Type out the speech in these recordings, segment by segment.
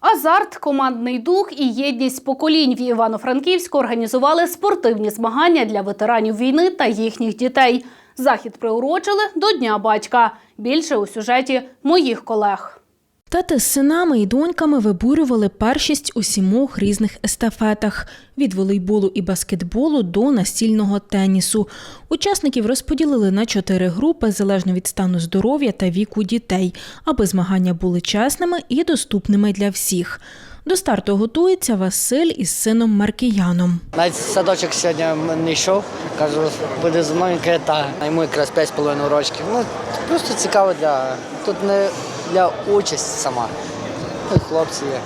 Азарт, командний дух і єдність поколінь в Івано-Франківську організували спортивні змагання для ветеранів війни та їхніх дітей. Захід приурочили до Дня батька. Більше у сюжеті моїх колег. Тати з синами і доньками вибурювали першість у сімох різних естафетах від волейболу і баскетболу до настільного тенісу. Учасників розподілили на чотири групи залежно від стану здоров'я та віку дітей, аби змагання були чесними і доступними для всіх. До старту готується Василь із сином Маркіяном. Навіть садочок сьогодні не йшов, кажу, буде зі мною та йому якраз 5,5 років. Ну, просто цікаво для. Тут не для участі сама. Ну, хлопці є.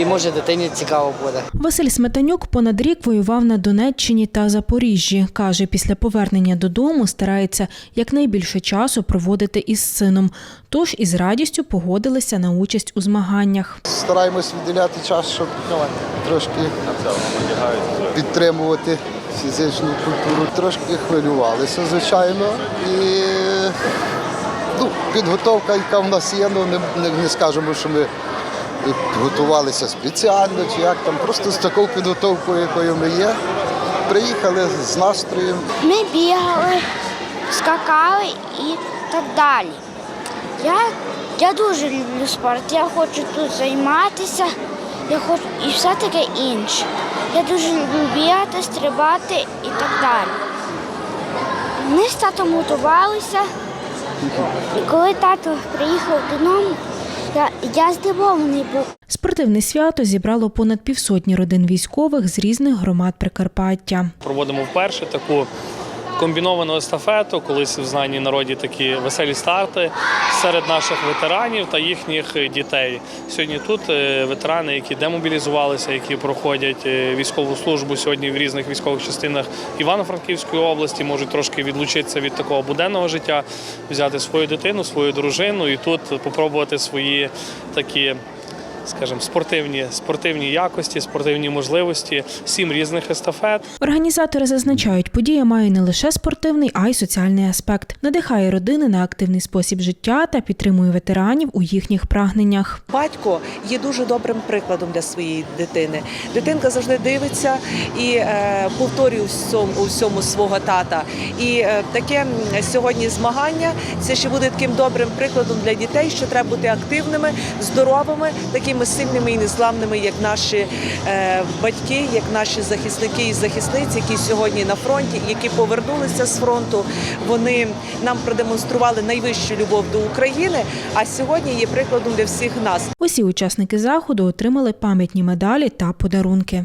І може дитині цікаво буде. Василь Сметанюк понад рік воював на Донеччині та Запоріжжі. Каже, після повернення додому старається якнайбільше часу проводити із сином. Тож із радістю погодилися на участь у змаганнях. Стараємось відділяти час, щоб трошки підтримувати фізичну культуру. Трошки хвилювалися, звичайно. І ну, підготовка, яка в нас є, ну не, не, скажемо, що ми готувалися спеціально чи як там, просто з такою підготовкою, якою ми є. Приїхали з настроєм. Ми бігали, скакали і так далі. Я, я дуже люблю спорт, я хочу тут займатися, я хочу і все таке інше. Я дуже люблю бігати, стрибати і так далі. Ми з татом готувалися, коли тато приїхав додому, я, я здивований був. Спортивне свято зібрало понад півсотні родин військових з різних громад Прикарпаття. Проводимо вперше таку комбіновану естафету, колись в знанні народі такі веселі старти серед наших ветеранів та їхніх дітей. Сьогодні тут е, ветерани, які демобілізувалися, які проходять е, військову службу сьогодні в різних військових частинах Івано-Франківської області, можуть трошки відлучитися від такого буденного життя, взяти свою дитину, свою дружину і тут попробувати свої такі. Скажімо, спортивні, спортивні якості, спортивні можливості, сім різних естафет. Організатори зазначають, подія має не лише спортивний, а й соціальний аспект. Надихає родини на активний спосіб життя та підтримує ветеранів у їхніх прагненнях. Батько є дуже добрим прикладом для своєї дитини. Дитинка завжди дивиться і е, повторює у всьому, у всьому свого тата. І е, таке сьогодні змагання це ще буде таким добрим прикладом для дітей, що треба бути активними, здоровими, такими сильними і незламними, як наші е, батьки, як наші захисники і захисниці, які сьогодні на фронті, які повернулися з фронту. Вони нам продемонстрували найвищу любов до України. А сьогодні є прикладом для всіх нас. Усі учасники заходу отримали пам'ятні медалі та подарунки.